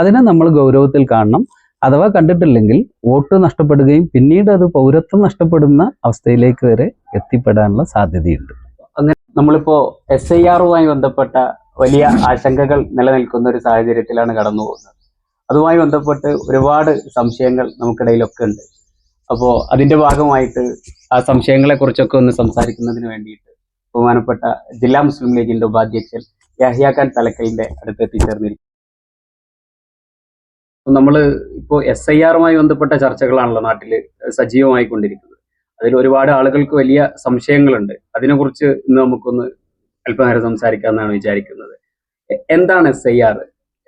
അതിനെ നമ്മൾ ഗൗരവത്തിൽ കാണണം. അഥവാ കണ്ടിട്ടില്ലെങ്കിൽ വോട്ട് നഷ്ടപ്പെടുകയും പിന്നീട് അത് പൗരത്വം നഷ്ടപ്പെടുന്ന അവസ്ഥയിലേക്ക് വരെ എത്തിപ്പെടാനുള്ള സാധ്യതയുണ്ട്. അങ്ങനെ നമ്മളിപ്പോ എസ് ഐ ആറുമായി ബന്ധപ്പെട്ട വലിയ ആശങ്കകൾ നിലനിൽക്കുന്ന ഒരു സാഹചര്യത്തിലാണ് കടന്നു പോകുന്നത്. അതുമായി ബന്ധപ്പെട്ട് ഒരുപാട് സംശയങ്ങൾ നമുക്കിടയിലൊക്കെ ഉണ്ട്. അപ്പോ അതിന്റെ ഭാഗമായിട്ട് ആ സംശയങ്ങളെ കുറിച്ചൊക്കെ ഒന്ന് സംസാരിക്കുന്നതിന് വേണ്ടിയിട്ട് ബഹുമാനപ്പെട്ട ജില്ലാ മുസ്ലിം ലീഗിന്റെ ഉപാധ്യക്ഷൻ യഹ്യ ഖാൻ തലക്കലിന്റെ അടുത്ത് എത്തിച്ചേർന്നിരിക്കും നമ്മൾ ഇപ്പോൾ എസ് ഐ ആറുമായി ബന്ധപ്പെട്ട ചർച്ചകളാണല്ലോ നാട്ടിൽ സജീവമായി കൊണ്ടിരിക്കുന്നത് അതിൽ ഒരുപാട് ആളുകൾക്ക് വലിയ സംശയങ്ങളുണ്ട്. അതിനെക്കുറിച്ച് ഇന്ന് നമുക്കൊന്ന് അല്പനേരം സംസാരിക്കാമെന്നാണ് വിചാരിക്കുന്നത്. എന്താണ് എസ് ഐ ആർ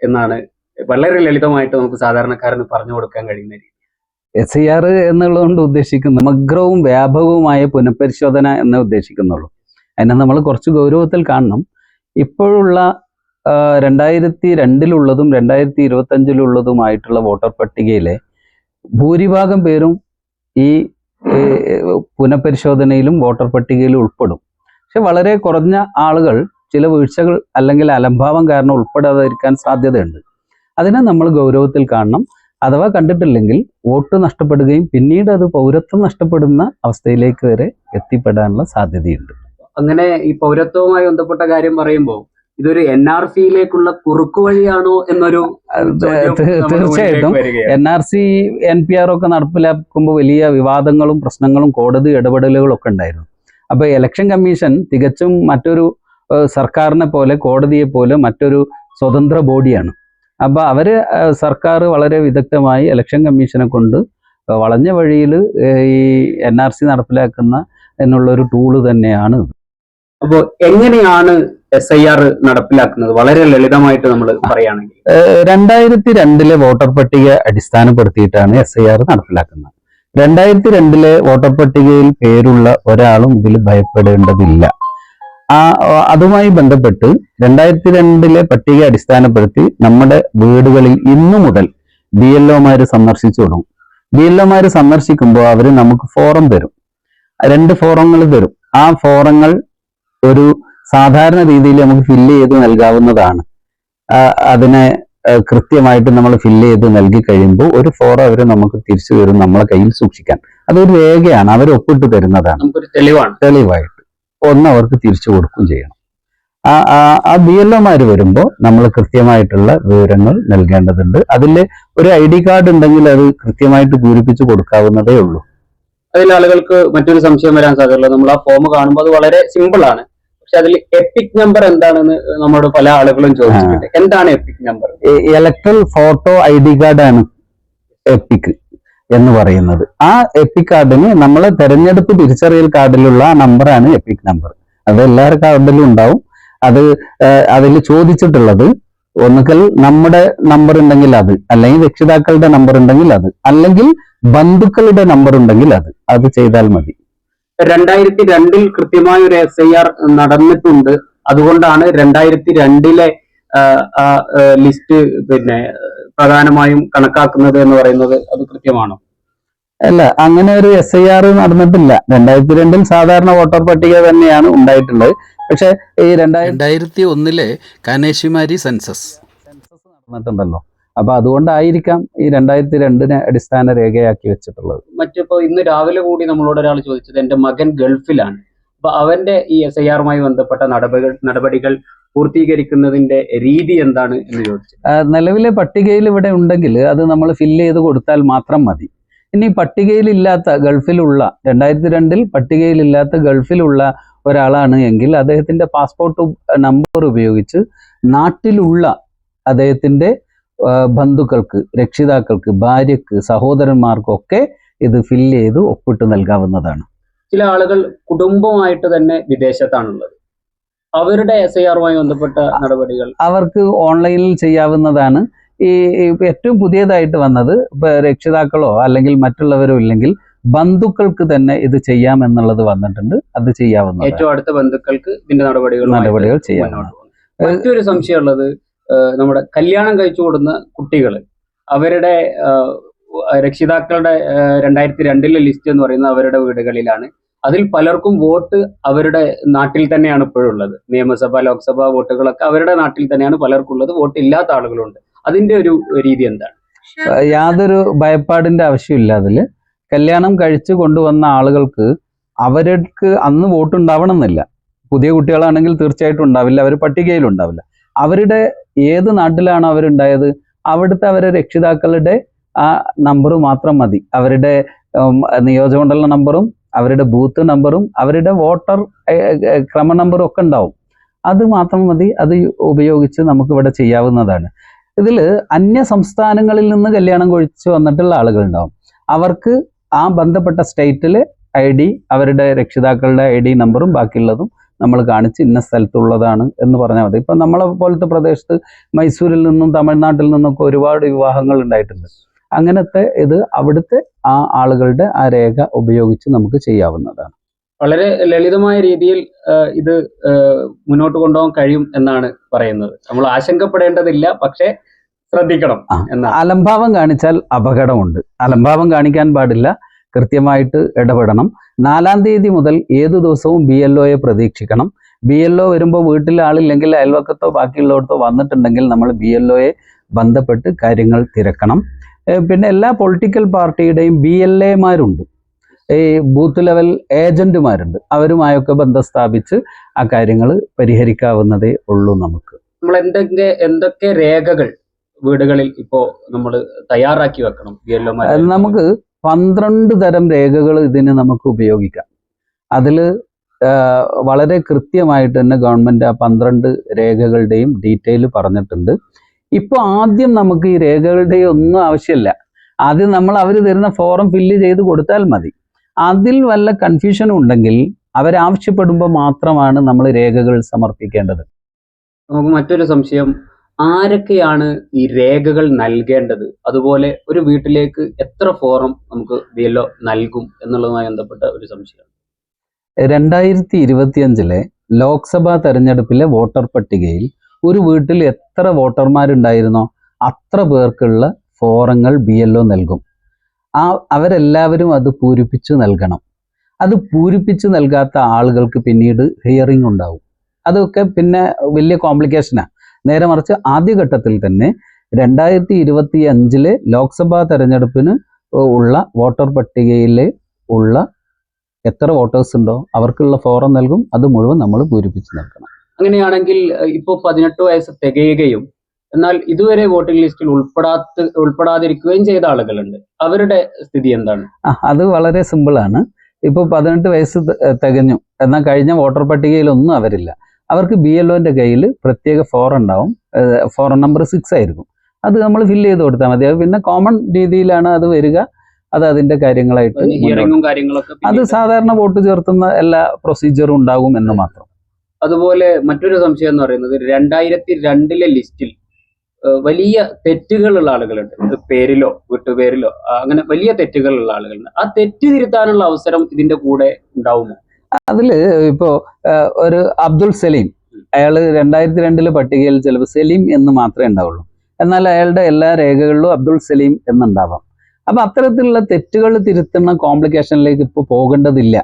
എന്നാണ് വളരെ ലളിതമായിട്ട് നമുക്ക് സാധാരണക്കാരന് പറഞ്ഞു കൊടുക്കാൻ കഴിയുന്ന രീതി. എസ് ഐ ആർ എന്നുള്ളതുകൊണ്ട് ഉദ്ദേശിക്കുന്ന സമഗ്രവും വ്യാപകവുമായ പുനഃപരിശോധന എന്ന് ഉദ്ദേശിക്കുന്നുള്ളൂ. അതിനെ നമ്മൾ കുറച്ച് ഗൗരവത്തിൽ കാണണം. ഇപ്പോഴുള്ള രണ്ടായിരത്തി രണ്ടിലുള്ളതും രണ്ടായിരത്തി ഇരുപത്തഞ്ചിലുള്ളതുമായിട്ടുള്ള വോട്ടർ പട്ടികയിലെ ഭൂരിഭാഗം പേരും ഈ പുനഃപരിശോധനയിലും വോട്ടർ പട്ടികയിലും ഉൾപ്പെടും. പക്ഷെ വളരെ കുറഞ്ഞ ആളുകൾ ചില വീഴ്ചകൾ അല്ലെങ്കിൽ അലംഭാവം കാരണം ഉൾപ്പെടാതിരിക്കാൻ സാധ്യതയുണ്ട്. അതിനെ നമ്മൾ ഗൗരവത്തിൽ കാണണം. അഥവാ കണ്ടിട്ടില്ലെങ്കിൽ വോട്ട് നഷ്ടപ്പെടുകയും പിന്നീട് അത് പൗരത്വം നഷ്ടപ്പെടുന്ന അവസ്ഥയിലേക്ക് വരെ എത്തിപ്പെടാനുള്ള സാധ്യതയുണ്ട്. അങ്ങനെ ഈ പൗരത്വവുമായി ബന്ധപ്പെട്ട കാര്യം പറയുമ്പോൾ ഇതൊരു എൻ ആർ സിയിലേക്കുള്ള കുറുക്കു വഴിയാണോ എന്നൊരു തീർച്ചയായിട്ടും. N R C N P R ഒക്കെ നടപ്പിലാക്കുമ്പോൾ വലിയ വിവാദങ്ങളും പ്രശ്നങ്ങളും കോടതി ഇടപെടലുകളും ഒക്കെ ഉണ്ടായിരുന്നു. അപ്പോൾ ഇലക്ഷൻ കമ്മീഷൻ തികച്ചും മറ്റൊരു സർക്കാരിനെ പോലെ കോടതിയെ പോലെ മറ്റൊരു സ്വതന്ത്ര ബോഡിയാണ്. അപ്പോൾ അവർ സർക്കാർ വളരെ വിദഗ്ധമായി ഇലക്ഷൻ കമ്മീഷനെ കൊണ്ട് വളഞ്ഞ വഴിയിൽ ഈ എൻ ആർ സി നടപ്പിലാക്കുന്ന എന്നുള്ളൊരു ടൂൾ തന്നെയാണ് ഇത്. അപ്പോ എങ്ങനെയാണ് എസ് ഐ ആർ നടപ്പിലാക്കുന്നത്? വളരെ ലളിതമായിട്ട് നമ്മൾ പറയുകയാണെങ്കിൽ. രണ്ടായിരത്തി രണ്ടിലെ വോട്ടർ പട്ടിക അടിസ്ഥാനപ്പെടുത്തിയിട്ടാണ് എസ് ഐ ആർ നടപ്പിലാക്കുന്നത്. രണ്ടായിരത്തി രണ്ടിലെ വോട്ടർ പട്ടികയിൽ പേരുള്ള ഒരാളും ഇതിൽ ഭയപ്പെടേണ്ടതില്ല. ആ അതുമായി ബന്ധപ്പെട്ട് രണ്ടായിരത്തി രണ്ടിലെ പട്ടിക അടിസ്ഥാനപ്പെടുത്തി നമ്മുടെ വീടുകളിൽ ഇന്നു മുതൽ ബി എൽ ഒമാര് സന്ദർശിച്ചു തുടങ്ങും. എൽ ഒമാര് സന്ദർശിക്കുമ്പോൾ അവർ നമുക്ക് ഫോറം തരും. രണ്ട് ഫോറങ്ങൾ തരും. ആ ഫോറങ്ങൾ ഒരു സാധാരണ രീതിയിൽ നമുക്ക് ഫില്ല് ചെയ്ത് നൽകാവുന്നതാണ്. അതിനെ കൃത്യമായിട്ട് നമ്മൾ ഫില്ല് ചെയ്ത് നൽകി കഴിയുമ്പോൾ ഒരു ഫോറ അവർ നമുക്ക് തിരിച്ചു തരും നമ്മളെ കയ്യിൽ സൂക്ഷിക്കാൻ. അതൊരു രേഖയാണ് അവർ ഒപ്പിട്ട് തരുന്നതാണ്. തെളിവായിട്ട് ഒന്ന് അവർക്ക് തിരിച്ചു കൊടുക്കുകയും ചെയ്യണം. ആ ആ- ബി എൽ ഒമാര് വരുമ്പോൾ നമ്മൾ കൃത്യമായിട്ടുള്ള വിവരങ്ങൾ നൽകേണ്ടതുണ്ട്. അതിൽ ഒരു ഐ ഡി കാർഡ് ഉണ്ടെങ്കിൽ അത് കൃത്യമായിട്ട് പൂരിപ്പിച്ച് കൊടുക്കാവുന്നതേ ഉള്ളൂ. അതിൽ ആളുകൾക്ക് മറ്റൊരു സംശയം വരാൻ സാധ്യതയുള്ളൂ നമ്മൾ ആ ഫോം കാണുമ്പോൾ അത് വളരെ സിമ്പിൾ ആണ്. പക്ഷെ അതിൽ എപ്പിക് നമ്പർ എന്താണെന്ന് നമ്മളോട് പല ആളുകളും ചോദിച്ചിട്ടുണ്ട്. എന്താണ് EPIC number electoral photo I D കാർഡാണ് എപ്പിക് എന്ന് പറയുന്നത്. ആ എപ്പിക് കാർഡിന് നമ്മളെ തെരഞ്ഞെടുപ്പ് തിരിച്ചറിയൽ കാർഡിലുള്ള ആ നമ്പറാണ് എപ്പിക് നമ്പർ അത് എല്ലാവരുടെ കാർഡിലും ഉണ്ടാവും. അത് അതിൽ ചോദിച്ചിട്ടുള്ളത് ഒന്നുകിൽ നമ്മുടെ നമ്പർ ഉണ്ടെങ്കിൽ അത് അല്ലെങ്കിൽ രക്ഷിതാക്കളുടെ നമ്പർ ഉണ്ടെങ്കിൽ അത് അല്ലെങ്കിൽ ബന്ധുക്കളുടെ നമ്പർ ഉണ്ടെങ്കിൽ അത്. അത് ചെയ്താൽ മതി. രണ്ടായിരത്തി രണ്ടിൽ കൃത്യമായ ഒരു എസ് ഐ ആർ നടന്നിട്ടുണ്ട് അതുകൊണ്ടാണ് രണ്ടായിരത്തി രണ്ടിലെ ലിസ്റ്റ് പിന്നെ പ്രധാനമായും കണക്കാക്കുന്നത് എന്ന് പറയുന്നത് അത് കൃത്യമാണോ? അല്ല അങ്ങനെ ഒരു എസ് ഐ ആർ നടന്നിട്ടില്ല. രണ്ടായിരത്തി രണ്ടിൽ സാധാരണ വോട്ടർ പട്ടിക തന്നെയാണ് ഉണ്ടായിട്ടുള്ളത്. പക്ഷേ ഈ രണ്ടായിരത്തി ഒന്നിലെ കാനേഷിമാരി സെൻസസ്. സെൻസസ് നടന്നിട്ടുണ്ടല്ലോ. അപ്പൊ അതുകൊണ്ടായിരിക്കാം ഈ രണ്ടായിരത്തി രണ്ടിനെ അടിസ്ഥാന രേഖയാക്കി വെച്ചിട്ടുള്ളത്. മറ്റിപ്പോ ഇന്ന് രാവിലെ കൂടി നമ്മളോട് ഒരാൾ ചോദിച്ചത് എന്റെ മകൻ ഗൾഫിലാണ്. അപ്പൊ അവന്റെ ഈ എസ് ഐ ആറുമായി ബന്ധപ്പെട്ട നടപടികൾ നടപടികൾ പൂർത്തീകരിക്കുന്നതിന്റെ രീതി എന്താണ് എന്ന് ചോദിച്ചു. നിലവിലെ പട്ടികയിൽ ഇവിടെ ഉണ്ടെങ്കിൽ അത് നമ്മൾ ഫില്ല് ചെയ്ത് കൊടുത്താൽ മാത്രം മതി. ഇനി പട്ടികയിലില്ലാത്ത ഗൾഫിലുള്ള രണ്ടായിരത്തി രണ്ടിൽ പട്ടികയിലില്ലാത്ത ഗൾഫിലുള്ള ഒരാളാണ് എങ്കിൽ അദ്ദേഹത്തിന്റെ പാസ്പോർട്ട് നമ്പർ ഉപയോഗിച്ച് നാട്ടിലുള്ള അദ്ദേഹത്തിന്റെ ബന്ധുക്കൾക്ക് രക്ഷിതാക്കൾക്ക് ഭാര്യക്ക് സഹോദരന്മാർക്കൊക്കെ ഇത് ഫില്ല് ചെയ്ത് ഒപ്പിട്ട് നൽകാവുന്നതാണ്. ചില ആളുകൾ കുടുംബമായിട്ട് തന്നെ വിദേശത്താണുള്ളത്. അവരുടെ എസ് ഐ ആറുമായി ബന്ധപ്പെട്ട നടപടികൾ. അവർക്ക് ഓൺലൈനിൽ ചെയ്യാവുന്നതാണ്. ഈ ഏറ്റവും പുതിയതായിട്ട് വന്നത് ഇപ്പൊ രക്ഷിതാക്കളോ അല്ലെങ്കിൽ മറ്റുള്ളവരോ ഇല്ലെങ്കിൽ ബന്ധുക്കൾക്ക് തന്നെ ഇത് ചെയ്യാം എന്നുള്ളത് വന്നിട്ടുണ്ട്. അത് ചെയ്യാവുന്ന ഏറ്റവും അടുത്ത ബന്ധുക്കൾക്ക് ഇതിന്റെ നടപടികൾ നടപടികൾ ചെയ്യാവുന്നതാണ്. മറ്റൊരു സംശയമുള്ളത് നമ്മുടെ കല്യാണം കഴിച്ചു കൊടുക്കുന്ന കുട്ടികൾ അവരുടെ രക്ഷിതാക്കളുടെ രണ്ടായിരത്തി രണ്ടിലെ ലിസ്റ്റ് എന്ന് പറയുന്നത് അവരുടെ വീടുകളിലാണ്. അതിൽ പലർക്കും വോട്ട് അവരുടെ നാട്ടിൽ തന്നെയാണ് ഇപ്പോഴുള്ളത്. നിയമസഭ ലോക്സഭ വോട്ടുകളൊക്കെ അവരുടെ നാട്ടിൽ തന്നെയാണ് പലർക്കും ഉള്ളത് വോട്ട് ഇല്ലാത്ത ആളുകളുണ്ട്. അതിന്റെ ഒരു രീതി എന്താണ്? യാതൊരു ഭയപ്പാടിന്റെ ആവശ്യമില്ല അതിൽ. കല്യാണം കഴിച്ചു കൊണ്ടുവന്ന ആളുകൾക്ക് അവർക്ക് അന്ന് വോട്ട് ഉണ്ടാവണം എന്നില്ല പുതിയ കുട്ടികളാണെങ്കിൽ തീർച്ചയായിട്ടും ഉണ്ടാവില്ല. അവർ പട്ടികയിൽ ഉണ്ടാവില്ല അവരുടെ ഏത് നാട്ടിലാണ് അവരുണ്ടായത്? അവിടുത്തെ അവരെ രക്ഷിതാക്കളുടെ ആ നമ്പർ മാത്രം മതി. അവരുടെ നിയോജകമണ്ഡല നമ്പറും അവരുടെ ബൂത്ത് നമ്പറും അവരുടെ വോട്ടർ ക്രമ നമ്പറും ഒക്കെ ഉണ്ടാവും. അത് മാത്രം മതി. അത് ഉപയോഗിച്ച് നമുക്ക് ഇവിടെ ചെയ്യാവുന്നതാണ്. ഇതിൽ അന്യ സംസ്ഥാനങ്ങളിൽ നിന്ന് കല്യാണം കഴിച്ചു വന്നിട്ടുള്ള ആളുകളുണ്ടാവും അവർക്ക് ആ ബന്ധപ്പെട്ട സ്റ്റേറ്റിലെ ഐ ഡി അവരുടെ രക്ഷിതാക്കളുടെ ഐ ഡി നമ്പറും ബാക്കിയുള്ളതും നമ്മൾ കാണിച്ച് ഇന്ന സ്ഥലത്തുള്ളതാണ് എന്ന് പറഞ്ഞാൽ മതി. ഇപ്പം നമ്മളെ പോലത്തെ പ്രദേശത്ത് മൈസൂരിൽ നിന്നും തമിഴ്നാട്ടിൽ നിന്നൊക്കെ ഒരുപാട് വിവാഹങ്ങൾ ഉണ്ടായിട്ടുണ്ട്. അങ്ങനത്തെ ഇത് അവിടുത്തെ ആ ആളുകളുടെ ആ രേഖ ഉപയോഗിച്ച് നമുക്ക് ചെയ്യാവുന്നതാണ്. വളരെ ലളിതമായ രീതിയിൽ ഇത് മുന്നോട്ട് കൊണ്ടുപോകാൻ കഴിയും എന്നാണ് പറയുന്നത്. നമ്മൾ ആശങ്കപ്പെടേണ്ടതില്ല പക്ഷേ ശ്രദ്ധിക്കണം അലംഭാവം കാണിച്ചാൽ അപകടമുണ്ട്. അലംഭാവം കാണിക്കാൻ പാടില്ല. കൃത്യമായിട്ട് ഇടപെടണം. നാലാം തീയതി മുതൽ ഏതു ദിവസവും ബി എൽ ഒയെ പ്രതീക്ഷിക്കണം. ബി എൽ ഒ വരുമ്പോൾ വീട്ടിൽ ആളില്ലെങ്കിൽ അയൽവക്കത്തോ ബാക്കിയുള്ളവർത്തോ വന്നിട്ടുണ്ടെങ്കിൽ നമ്മൾ ബി എൽ ഒയെ ബന്ധപ്പെട്ട് കാര്യങ്ങൾ തിരക്കണം. പിന്നെ എല്ലാ പൊളിറ്റിക്കൽ പാർട്ടിയുടെയും ബി എൽ എമാരുണ്ട് ഈ ബൂത്ത് ലെവൽ ഏജന്റുമാരുണ്ട് അവരുമായൊക്കെ ബന്ധം സ്ഥാപിച്ച് ആ കാര്യങ്ങൾ പരിഹരിക്കാവുന്നതേ ഉള്ളൂ നമുക്ക്. നമ്മൾ എന്തെങ്കിലും എന്തൊക്കെ രേഖകൾ വീടുകളിൽ ഇപ്പോ നമ്മൾ തയ്യാറാക്കി വെക്കണം നമുക്ക് പന്ത്രണ്ട് തരം രേഖകൾ ഇതിന് നമുക്ക് ഉപയോഗിക്കാം. അതിൽ വളരെ കൃത്യമായിട്ട് തന്നെ ഗവൺമെന്റ് ആ പന്ത്രണ്ട് രേഖകളുടെയും ഡീറ്റെയിൽ പറഞ്ഞിട്ടുണ്ട്. ഇപ്പോൾ ആദ്യം നമുക്ക് ഈ രേഖകളുടെയും ഒന്നും ആവശ്യമില്ല. ആദ്യം നമ്മൾ അവർ തരുന്ന ഫോറം ഫില്ല് ചെയ്ത് കൊടുത്താൽ മതി. അതിൽ വല്ല കൺഫ്യൂഷനും ഉണ്ടെങ്കിൽ അവരാവശ്യപ്പെടുമ്പോൾ മാത്രമാണ് നമ്മൾ രേഖകൾ സമർപ്പിക്കേണ്ടത്. നമുക്ക് മറ്റൊരു സംശയം ആരൊക്കെയാണ് ഈ രേഖകൾ നൽകേണ്ടത്? അതുപോലെ ഒരു വീട്ടിലേക്ക് എത്ര ഫോറം നമുക്ക് ബി നൽകും എന്നുള്ളതുമായി ബന്ധപ്പെട്ട ഒരു സംശയം. രണ്ടായിരത്തി ഇരുപത്തിയഞ്ചിലെ ലോക്സഭാ തെരഞ്ഞെടുപ്പിലെ വോട്ടർ പട്ടികയിൽ ഒരു വീട്ടിൽ എത്ര വോട്ടർമാരുണ്ടായിരുന്നോ അത്ര പേർക്കുള്ള ഫോറങ്ങൾ ബി എൽ ഒ നൽകും. ആ അവരെല്ലാവരും അത് പൂരിപ്പിച്ചു നൽകണം. അത് പൂരിപ്പിച്ചു നൽകാത്ത ആളുകൾക്ക് പിന്നീട് ഹിയറിംഗ് ഉണ്ടാവും. അതൊക്കെ പിന്നെ വലിയ കോംപ്ലിക്കേഷനാണ് നേരെ മറിച്ച് ആദ്യഘട്ടത്തിൽ തന്നെ രണ്ടായിരത്തി ഇരുപത്തി അഞ്ചിലെ ലോക്സഭാ തെരഞ്ഞെടുപ്പിന് ഉള്ള വോട്ടർ പട്ടികയിൽ ഉള്ള എത്ര വോട്ടേഴ്സ് ഉണ്ടോ അവർക്കുള്ള ഫോറം നൽകും. അത് മുഴുവൻ നമ്മൾ പൂരിപ്പിച്ച് നൽകണം. അങ്ങനെയാണെങ്കിൽ ഇപ്പോൾ പതിനെട്ട് വയസ്സ് തികയുകയും എന്നാൽ ഇതുവരെ വോട്ടിംഗ് ലിസ്റ്റിൽ ഉൾപ്പെടാത്ത ഉൾപ്പെടാതിരിക്കുകയും ചെയ്ത ആളുകളുണ്ട്. അവരുടെ സ്ഥിതി എന്താണ്? അത് വളരെ സിമ്പിളാണ്. ഇപ്പോൾ പതിനെട്ട് വയസ്സ് തികഞ്ഞു. എന്നാൽ കഴിഞ്ഞ വോട്ടർ പട്ടികയിലൊന്നും അവരില്ല. അവർക്ക് ബി എൽ ഒന്റെ കയ്യിൽ പ്രത്യേക ഫോർ ഉണ്ടാവും. ഫോർ നമ്പർ സിക്സ് ആയിരിക്കും. അത് നമ്മൾ ഫില്ല് ചെയ്ത് കൊടുത്താൽ മതി. പിന്നെ കോമൺ രീതിയിലാണ് അത് വരിക. അത് അതിന്റെ കാര്യങ്ങളായിട്ട് അത് സാധാരണ വോട്ട് ചേർത്തുന്ന എല്ലാ പ്രൊസീജിയറും ഉണ്ടാകും എന്ന് മാത്രം. അതുപോലെ മറ്റൊരു സംശയം എന്ന് പറയുന്നത് രണ്ടായിരത്തി രണ്ടിലെ ലിസ്റ്റിൽ വലിയ തെറ്റുകളുള്ള ആളുകളുണ്ട്. പേരിലോ വീട്ടുപേരിലോ അങ്ങനെ വലിയ തെറ്റുകളുള്ള ആളുകളുണ്ട്. ആ തെറ്റ് തിരുത്താനുള്ള അവസരം ഇതിന്റെ കൂടെ ഉണ്ടാവുമോ? അതിൽ ഇപ്പോ ഒരു അബ്ദുൾ സലീം അയാൾ രണ്ടായിരത്തി രണ്ടിലെ പട്ടികയിൽ ചിലപ്പോൾ സലീം എന്ന് മാത്രമേ ഉണ്ടാവുള്ളൂ. എന്നാൽ അയാളുടെ എല്ലാ രേഖകളിലും അബ്ദുൾ സലീം എന്നുണ്ടാവാം. അപ്പം അത്തരത്തിലുള്ള തെറ്റുകൾ തിരുത്തുന്ന കോംപ്ലിക്കേഷനിലേക്ക് ഇപ്പോൾ പോകേണ്ടതില്ല.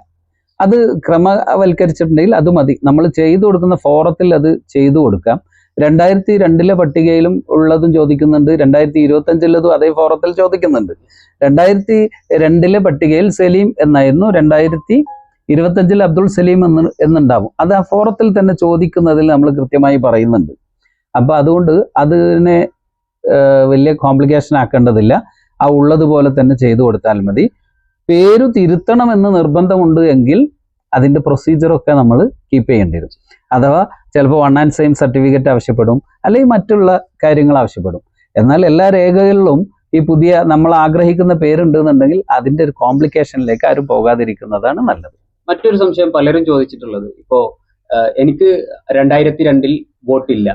അത് ക്രമവൽക്കരിച്ചിട്ടുണ്ടെങ്കിൽ അത് മതി. നമ്മൾ ചെയ്തു കൊടുക്കുന്ന ഫോറത്തിൽ അത് ചെയ്തു കൊടുക്കാം. രണ്ടായിരത്തി രണ്ടിലെ പട്ടികയിലും ഉള്ളതും ചോദിക്കുന്നുണ്ട്. രണ്ടായിരത്തി ഇരുപത്തഞ്ചിലതും അതേ ഫോറത്തിൽ ചോദിക്കുന്നുണ്ട്. രണ്ടായിരത്തി രണ്ടിലെ പട്ടികയിൽ സലീം എന്നായിരുന്നു. രണ്ടായിരത്തി ഇരുപത്തഞ്ചിൽ അബ്ദുൾ സലീം എന്ന് എന്നുണ്ടാവും. അത് ആ ഫോറത്തിൽ തന്നെ ചോദിക്കുന്നതിൽ നമ്മൾ കൃത്യമായി പറയുന്നുണ്ട്. അപ്പൊ അതുകൊണ്ട് അതിനെ വലിയ കോംപ്ലിക്കേഷൻ ആക്കേണ്ടതില്ല. ആ ഉള്ളതുപോലെ തന്നെ ചെയ്തു കൊടുത്താൽ മതി. പേര് തിരുത്തണമെന്ന് നിർബന്ധമുണ്ട് എങ്കിൽ അതിന്റെ പ്രൊസീജിയറൊക്കെ നമ്മൾ കീപ്പ് ചെയ്യേണ്ടി വരും. അഥവാ ചിലപ്പോൾ വൺ ആൻഡ് സെയിം സർട്ടിഫിക്കറ്റ് ആവശ്യപ്പെടും അല്ലെങ്കിൽ മറ്റുള്ള കാര്യങ്ങൾ ആവശ്യപ്പെടും. എന്നാൽ എല്ലാ രേഖകളിലും ഈ പുതിയ നമ്മൾ ആഗ്രഹിക്കുന്ന പേരുണ്ടെന്നുണ്ടെങ്കിൽ അതിന്റെ ഒരു കോംപ്ലിക്കേഷനിലേക്ക് ആരും പോകാതിരിക്കുന്നതാണ് നല്ലത്. മറ്റൊരു സംശയം പലരും ചോദിച്ചിട്ടുള്ളത്. ഇപ്പോ എനിക്ക് രണ്ടായിരത്തി രണ്ടിൽ വോട്ടില്ല.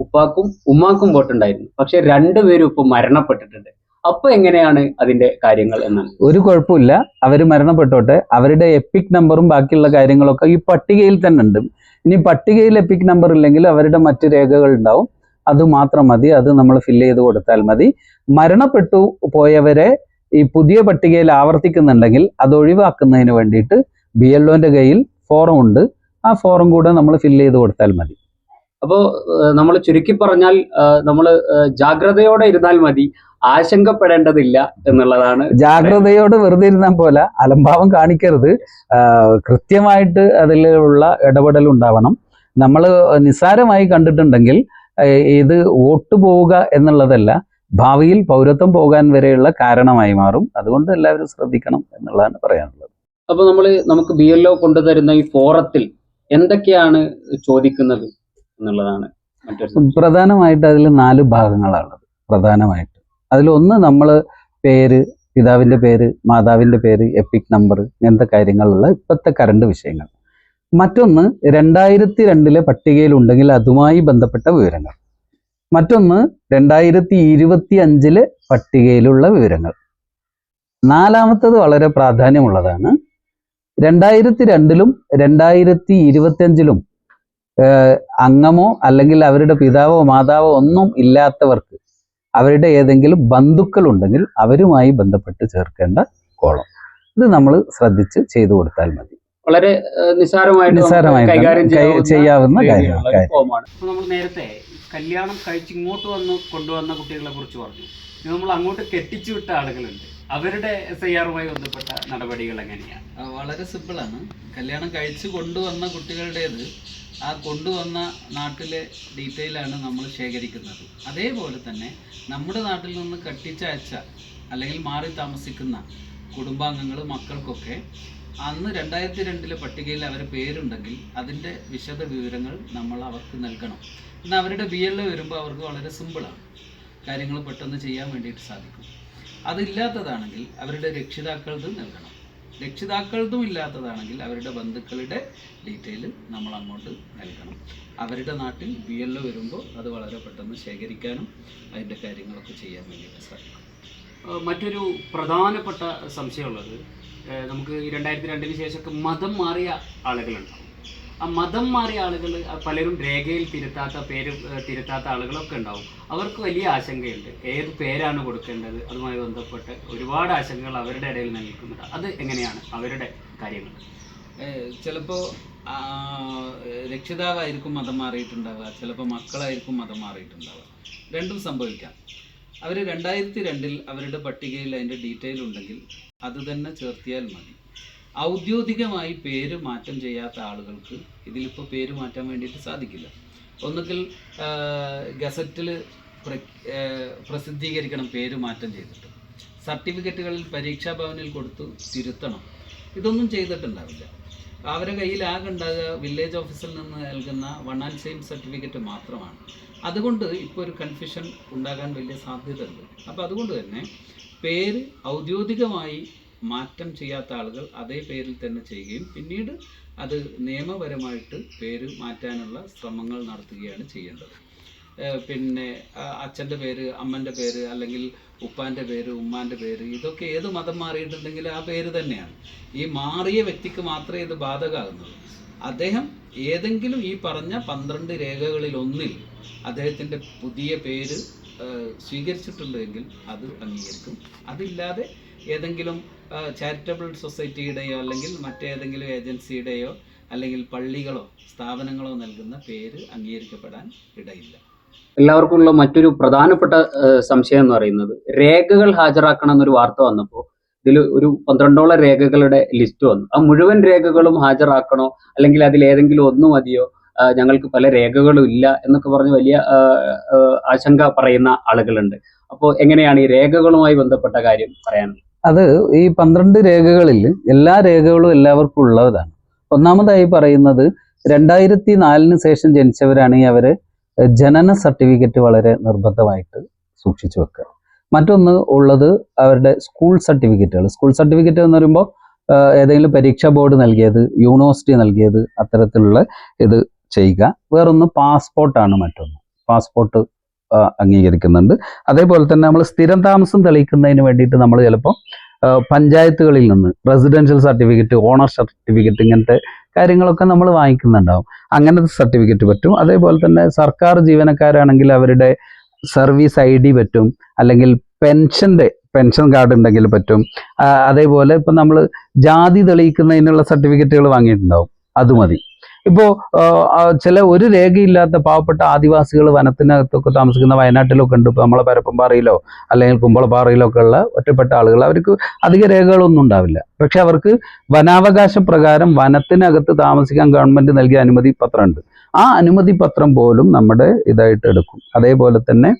ഉപ്പാക്കും ഉമ്മാക്കും വോട്ടുണ്ടായിരുന്നു. പക്ഷെ രണ്ടുപേരും ഇപ്പൊ മരണപ്പെട്ടിട്ടുണ്ട്. അപ്പൊ എങ്ങനെയാണ് അതിന്റെ കാര്യങ്ങൾ എന്നാണ്? ഒരു കുഴപ്പമില്ല. അവർ മരണപ്പെട്ടോട്ടെ. അവരുടെ എപ്പിക് നമ്പറും ബാക്കിയുള്ള കാര്യങ്ങളൊക്കെ ഈ പട്ടികയിൽ തന്നെ ഉണ്ട്. ഇനി പട്ടികയിൽ എപ്പിക് നമ്പർ ഇല്ലെങ്കിൽ അവരുടെ മറ്റ് രേഖകൾ ഉണ്ടാവും. അത് മാത്രം മതി. അത് നമ്മൾ ഫില്ല് ചെയ്ത് കൊടുത്താൽ മതി. മരണപ്പെട്ടു പോയവരെ ഈ പുതിയ പട്ടികയിൽ ആവർത്തിക്കുന്നുണ്ടെങ്കിൽ അത് ഒഴിവാക്കുന്നതിന് വേണ്ടിയിട്ട് ബി എൽ കയ്യിൽ ഫോറം ഉണ്ട്. ആ ഫോറം കൂടെ നമ്മൾ ഫില്ല് ചെയ്ത് കൊടുത്താൽ മതി. അപ്പോൾ നമ്മൾ ചുരുക്കി പറഞ്ഞാൽ നമ്മൾ ജാഗ്രതയോടെ ഇരുന്നാൽ മതി. ആശങ്കപ്പെടേണ്ടതില്ല എന്നുള്ളതാണ്. ജാഗ്രതയോട് വെറുതെ ഇരുന്നാൽ പോലെ അലംഭാവം കാണിക്കരുത്. കൃത്യമായിട്ട് അതിലുള്ള ഇടപെടൽ ഉണ്ടാവണം. നമ്മൾ നിസ്സാരമായി കണ്ടിട്ടുണ്ടെങ്കിൽ ഇത് വോട്ട് പോവുക എന്നുള്ളതല്ല ഭാവിയിൽ പൗരത്വം പോകാൻ വരെയുള്ള കാരണമായി മാറും. അതുകൊണ്ട് എല്ലാവരും ശ്രദ്ധിക്കണം എന്നുള്ളതാണ് പറയാനുള്ളത്. അപ്പോൾ നമ്മൾ നമുക്ക് ബി എൽ ഒ കൊണ്ടുതരുന്ന ഈ ഫോറത്തിൽ എന്തൊക്കെയാണ് ചോദിക്കുന്നത് എന്നുള്ളതാണ് പ്രധാനമായിട്ട് അതിൽ നാല് ഭാഗങ്ങളാണുള്ളത്. പ്രധാനമായിട്ട്. അതിലൊന്ന് നമ്മൾ പേര് പിതാവിന്റെ പേര് മാതാവിന്റെ പേര് എപ്പിക് നമ്പർ ഇങ്ങനത്തെ കാര്യങ്ങളുള്ള ഇപ്പോഴത്തെ കറണ്ട് വിഷയങ്ങൾ. മറ്റൊന്ന് രണ്ടായിരത്തി രണ്ടിലെ പട്ടികയിലുണ്ടെങ്കിൽ അതുമായി ബന്ധപ്പെട്ട വിവരങ്ങൾ. മറ്റൊന്ന് രണ്ടായിരത്തി ഇരുപത്തി അഞ്ചിലെ പട്ടികയിലുള്ള വിവരങ്ങൾ. നാലാമത്തത് വളരെ പ്രാധാന്യമുള്ളതാണ് രണ്ടായിരത്തി രണ്ടിലും രണ്ടായിരത്തി ഇരുപത്തി അഞ്ചിലും അംഗമോ അല്ലെങ്കിൽ അവരുടെ പിതാവോ മാതാവോ ഒന്നും ഇല്ലാത്തവർക്ക് അവരുടെ ഏതെങ്കിലും ബന്ധുക്കൾ ഉണ്ടെങ്കിൽ അവരുമായി ബന്ധപ്പെട്ട് ചേർക്കേണ്ട കോളം. ഇത് നമ്മൾ ശ്രദ്ധിച്ച് ചെയ്തു കൊടുത്താൽ മതി. വളരെ നിസ്സാരമായി നിസ്സാരമായിട്ട് ചെയ്യാവുന്ന കാര്യമാണ് നമ്മൾ നേരത്തെ കല്യാണം കഴിച്ച് ഇങ്ങോട്ട് വന്ന് കൊണ്ടുവന്ന കുട്ടികളെ കുറിച്ച് പറഞ്ഞു. നമ്മൾ അങ്ങോട്ട് കെട്ടിച്ചു വിട്ട ആളുകളുണ്ട്. അവരുടെ എസ് ഐ ആറുമായി ബന്ധപ്പെട്ട നടപടികൾ എങ്ങനെയാണ്? വളരെ സിമ്പിളാണ്. കല്യാണം കഴിച്ചു കൊണ്ടുവന്ന കുട്ടികളുടേത് ആ കൊണ്ടുവന്ന നാട്ടിലെ ഡീറ്റെയിലാണ് നമ്മൾ ശേഖരിക്കുന്നത്. അതേപോലെ തന്നെ നമ്മുടെ നാട്ടിൽ നിന്ന് കട്ടിച്ചയച്ച അല്ലെങ്കിൽ മാറി താമസിക്കുന്ന കുടുംബാംഗങ്ങൾ മക്കൾക്കൊക്കെ അന്ന് രണ്ടായിരത്തി രണ്ടിലെ പട്ടികയിൽ അവരെ പേരുണ്ടെങ്കിൽ അതിന്റെ വിശദ വിവരങ്ങൾ നമ്മൾ അവർക്ക് നൽകണം. എന്നാൽ അവരുടെ ബി എൽ വരുമ്പോൾ അവർക്ക് വളരെ സിമ്പിളാണ്. കാര്യങ്ങൾ പെട്ടെന്ന് ചെയ്യാൻ വേണ്ടിയിട്ട് സാധിക്കും. അതില്ലാത്തതാണെങ്കിൽ അവരുടെ രക്ഷിതാക്കളത് നൽകണം. രക്ഷിതാക്കളതും ഇല്ലാത്തതാണെങ്കിൽ അവരുടെ ബന്ധുക്കളുടെ ഡീറ്റെയിൽ നമ്മൾ അങ്ങോട്ട് നൽകണം. അവരുടെ നാട്ടിൽ ബി എൽ ഒ വരുമ്പോൾ അത് വളരെ പെട്ടെന്ന് ശേഖരിക്കാനും അതിന്റെ കാര്യങ്ങളൊക്കെ ചെയ്യാൻ വേണ്ടിയിട്ട് സാധിക്കും. മറ്റൊരു പ്രധാനപ്പെട്ട സംശയമുള്ളത് നമുക്ക് രണ്ടായിരത്തി രണ്ടിന് ശേഷമൊക്കെ മതം മാറിയ ആളുകളുണ്ടാവും ആ മതം മാറിയ ആളുകൾ പലരും രേഖയിൽ തിരുത്താത്ത പേര് തിരുത്താത്ത ആളുകളൊക്കെ ഉണ്ടാവും. അവർക്ക് വലിയ ആശങ്കയുണ്ട്. ഏത് പേരാണ് കൊടുക്കേണ്ടത്? അതുമായി ബന്ധപ്പെട്ട് ഒരുപാട് ആശങ്കകൾ അവരുടെ ഇടയിൽ നിലനിൽക്കുന്നുണ്ട് അത് എങ്ങനെയാണ് അവരുടെ കാര്യങ്ങൾ? ചിലപ്പോൾ രക്ഷിതാവായിരിക്കും മതം മാറിയിട്ടുണ്ടാവുക. ചിലപ്പോൾ മക്കളായിരിക്കും മതം മാറിയിട്ടുണ്ടാവുക. രണ്ടും സംഭവിക്കാം. അവർ രണ്ടായിരത്തി രണ്ടിൽ അവരുടെ പട്ടികയിൽ അതിന്റെ ഡീറ്റെയിൽ ഉണ്ടെങ്കിൽ അത് തന്നെ ചേർത്തിയാൽ മതി. ഔദ്യോഗികമായി പേര് മാറ്റം ചെയ്യാത്ത ആളുകൾക്ക് ഇതിലിപ്പോൾ പേര് മാറ്റാൻ വേണ്ടിയിട്ട് സാധിക്കില്ല. ഒന്നുകിൽ ഗസറ്റിൽ പ്രസിദ്ധീകരിക്കണം പേര് മാറ്റം ചെയ്തിട്ട്. സർട്ടിഫിക്കറ്റുകളിൽ പരീക്ഷാ ഭവനിൽ കൊടുത്തു തിരുത്തണം. ഇതൊന്നും ചെയ്തിട്ടുണ്ടാവില്ല. അവരുടെ കയ്യിൽ ആകെ ഉണ്ടാകുക വില്ലേജ് ഓഫീസിൽ നിന്ന് നൽകുന്ന വൺ ആൻഡ് സെയിം സർട്ടിഫിക്കറ്റ് മാത്രമാണ്. അതുകൊണ്ട് ഇപ്പോൾ ഒരു കൺഫ്യൂഷൻ ഉണ്ടാകാൻ വലിയ സാധ്യതയുണ്ട്. അപ്പോൾ അതുകൊണ്ട് തന്നെ പേര് ഔദ്യോഗികമായി മാറ്റം ചെയ്യാത്ത ആളുകൾ അതേ പേരിൽ തന്നെ ചെയ്യുകയും പിന്നീട് അത് നിയമപരമായിട്ട് പേര് മാറ്റാനുള്ള ശ്രമങ്ങൾ നടത്തുകയാണ് ചെയ്യേണ്ടത്. പിന്നെ അച്ഛന്റെ പേര് അമ്മന്റെ പേര് അല്ലെങ്കിൽ ഉപ്പാന്റെ പേര് ഉമ്മാന്റെ പേര് ഇതൊക്കെ ഏത് മതം മാറിയിട്ടുണ്ടെങ്കിൽ ആ പേര് തന്നെയാണ്. ഈ മാറിയ വ്യക്തിക്ക് മാത്രമേ ഇത് ബാധകമാകുന്നുള്ളൂ. അദ്ദേഹം ഏതെങ്കിലും ഈ പറഞ്ഞ പന്ത്രണ്ട് രേഖകളിൽ ഒന്നിൽ അദ്ദേഹത്തിന്റെ പുതിയ പേര് സ്വീകരിച്ചിട്ടുണ്ടെങ്കിൽ അത് അംഗീകരിക്കും. അതില്ലാതെ ഏതെങ്കിലും ചാരിറ്റബിൾ സൊസൈറ്റിയുടെയോ അല്ലെങ്കിൽ മറ്റേതെങ്കിലും ഏജൻസിയുടെയോ അല്ലെങ്കിൽ പള്ളികളോ സ്ഥാപനങ്ങളോ നൽകുന്ന പേര് അംഗീകരിക്കപ്പെടാൻ ഇടയില്ല. എല്ലാവർക്കും ഉള്ള മറ്റൊരു പ്രധാനപ്പെട്ട സംശയം എന്ന് പറയുന്നത് രേഖകൾ ഹാജരാക്കണം എന്നൊരു വാർത്ത വന്നപ്പോൾ ഇതിൽ ഒരു പന്ത്രണ്ടോളം രേഖകളുടെ ലിസ്റ്റ് വന്നു. ആ മുഴുവൻ രേഖകളും ഹാജരാക്കണോ അല്ലെങ്കിൽ അതിൽ ഏതെങ്കിലും ഒന്ന് മതിയോ? ഞങ്ങൾക്ക് പല രേഖകളും ഇല്ല എന്നൊക്കെ പറഞ്ഞ് വലിയ ആശങ്ക പറയുന്ന ആളുകളുണ്ട്. അപ്പോൾ എങ്ങനെയാണ് ഈ രേഖകളുമായി ബന്ധപ്പെട്ട കാര്യം പറയാനുള്ളത്? അത് ഈ പന്ത്രണ്ട് രേഖകളിൽ എല്ലാ രേഖകളും എല്ലാവർക്കും ഉള്ളതാണ്. ഒന്നാമതായി പറയുന്നത് രണ്ടായിരത്തി നാലിന് ശേഷം ജനിച്ചവരാണെങ്കിൽ അവർ ജനന സർട്ടിഫിക്കറ്റ് വളരെ നിർബന്ധമായിട്ട് സൂക്ഷിച്ചു വെക്കുക. മറ്റൊന്ന് ഉള്ളത് അവരുടെ സ്കൂൾ സർട്ടിഫിക്കറ്റുകൾ. സ്കൂൾ സർട്ടിഫിക്കറ്റ് എന്ന് പറയുമ്പോൾ ഏതെങ്കിലും പരീക്ഷാ ബോർഡ് നൽകിയത് യൂണിവേഴ്സിറ്റി നൽകിയത് അത്തരത്തിലുള്ള ഇത് ചെയ്യുക. വേറൊന്ന് പാസ്പോർട്ടാണ് മറ്റൊന്ന്. പാസ്പോർട്ട് അംഗീകരിക്കുന്നുണ്ട്. അതേപോലെ തന്നെ നമ്മൾ സ്ഥിരം താമസം തെളിയിക്കുന്നതിന് വേണ്ടിയിട്ട് നമ്മൾ ചിലപ്പോൾ പഞ്ചായത്തുകളിൽ നിന്ന് റെസിഡൻഷ്യൽ സർട്ടിഫിക്കറ്റ് ഓണർ സർട്ടിഫിക്കറ്റ് ഇങ്ങനത്തെ കാര്യങ്ങളൊക്കെ നമ്മൾ വാങ്ങിക്കുന്നുണ്ടാവും. അങ്ങനത്തെ സർട്ടിഫിക്കറ്റ് പറ്റും. അതേപോലെ തന്നെ സർക്കാർ ജീവനക്കാരാണെങ്കിൽ അവരുടെ സർവീസ് ഐ ഡി പറ്റും. അല്ലെങ്കിൽ പെൻഷന്റെ പെൻഷൻ കാർഡ് ഉണ്ടെങ്കിൽ പറ്റും. അതേപോലെ ഇപ്പം നമ്മൾ ജാതി തെളിയിക്കുന്നതിനുള്ള സർട്ടിഫിക്കറ്റുകൾ വാങ്ങിയിട്ടുണ്ടാവും. അത് മതി. ഇപ്പോ ആ, ആ, ചില ഒരു രേഖയില്ലാത്ത പാവപ്പെട്ട ആദിവാസികൾ വനത്തിനകത്തൊക്കെ താമസിക്കുന്ന വയനാട്ടിലൊക്കെ ഉണ്ട്. ഇപ്പൊ നമ്മളെ പരപ്പമ്പാറയിലോ അല്ലെങ്കിൽ കുമ്പളപ്പാറയിലോ ഒക്കെ ഉള്ള ഒറ്റപ്പെട്ട ആളുകൾ അവർക്ക് അധിക രേഖകളൊന്നും ഉണ്ടാവില്ല. പക്ഷെ അവർക്ക് വനാവകാശ പ്രകാരം വനത്തിനകത്ത് താമസിക്കാൻ ഗവൺമെന്റ് നൽകിയ അനുമതി പത്രമുണ്ട്. ആ അനുമതി പത്രം പോലും നമ്മുടെ ഇതായിട്ട് എടുക്കും. അതേപോലെ തന്നെ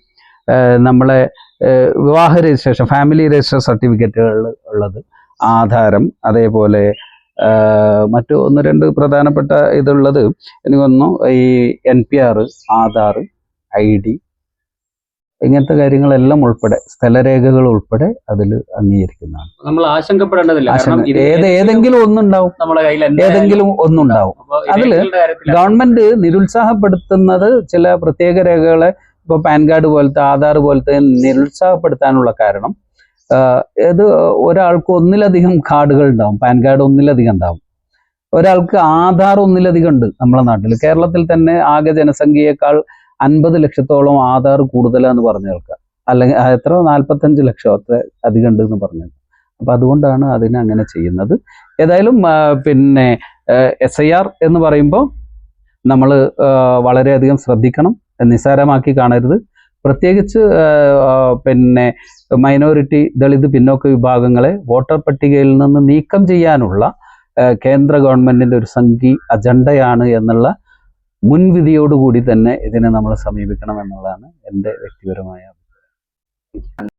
നമ്മളെ വിവാഹ രജിസ്ട്രേഷൻ ഫാമിലി രജിസ്റ്റർ സർട്ടിഫിക്കറ്റുകൾ ഉള്ളത് ആധാരം അതേപോലെ മറ്റു ഒന്ന് രണ്ട് പ്രധാനപ്പെട്ട ഇതുള്ളത്. എനിക്ക് തോന്നുന്നു ഈ N P R Aadhaar I D ഇങ്ങനത്തെ കാര്യങ്ങളെല്ലാം ഉൾപ്പെടെ സ്ഥലരേഖകൾ ഉൾപ്പെടെ അതിൽ അംഗീകരിക്കുന്നതാണ്. നമ്മൾ ആശങ്കപ്പെടേണ്ടതില്ല. ഏത് ഏതെങ്കിലും ഒന്നുണ്ടാവും. നമ്മുടെ കയ്യിൽ ഏതെങ്കിലും ഒന്നുണ്ടാവും. അതിൽ അതിൽ ഗവൺമെന്റ് നിരുത്സാഹപ്പെടുത്തുന്നത് ചില പ്രത്യേക രേഖകളെ ഇപ്പോൾ പാൻ കാർഡ് പോലത്തെ ആധാർ പോലത്തെ നിരുത്സാഹപ്പെടുത്താനുള്ള കാരണം ഇത് ഒരാൾക്ക് ഒന്നിലധികം കാർഡുകൾ ഉണ്ടാവും. പാൻ കാർഡ് ഒന്നിലധികം ഉണ്ടാവും. ഒരാൾക്ക് ആധാർ ഒന്നിലധികം ഉണ്ട് നമ്മുടെ നാട്ടിൽ കേരളത്തിൽ തന്നെ ആകെ ജനസംഖ്യയേക്കാൾ അൻപത് ലക്ഷത്തോളം ആധാർ കൂടുതലാന്ന് പറഞ്ഞു കേൾക്കാം. അല്ലെങ്കിൽ എത്ര നാൽപ്പത്തഞ്ച് ലക്ഷം അത്ര അധികം ഉണ്ട് എന്ന് പറഞ്ഞു അപ്പൊ അതുകൊണ്ടാണ് അതിനെ അങ്ങനെ ചെയ്യുന്നത്. ഏതായാലും പിന്നെ എസ് ഐ ആർ എന്ന് പറയുമ്പോൾ നമ്മൾ വളരെയധികം ശ്രദ്ധിക്കണം. നിസ്സാരമാക്കി കാണരുത്. പ്രത്യേകിച്ച് പിന്നെ മൈനോറിറ്റി ദളിത് പിന്നോക്ക വിഭാഗങ്ങളെ വോട്ടർ പട്ടികയിൽ നിന്ന് നീക്കം ചെയ്യാനുള്ള കേന്ദ്ര ഗവൺമെന്റിന്റെ ഒരു സംഘി അജണ്ടയാണ് എന്നുള്ള മുൻവിധിയോടുകൂടി തന്നെ ഇതിനെ നമ്മൾ സമീപിക്കണം എന്നുള്ളതാണ് എന്റെ വ്യക്തിപരമായ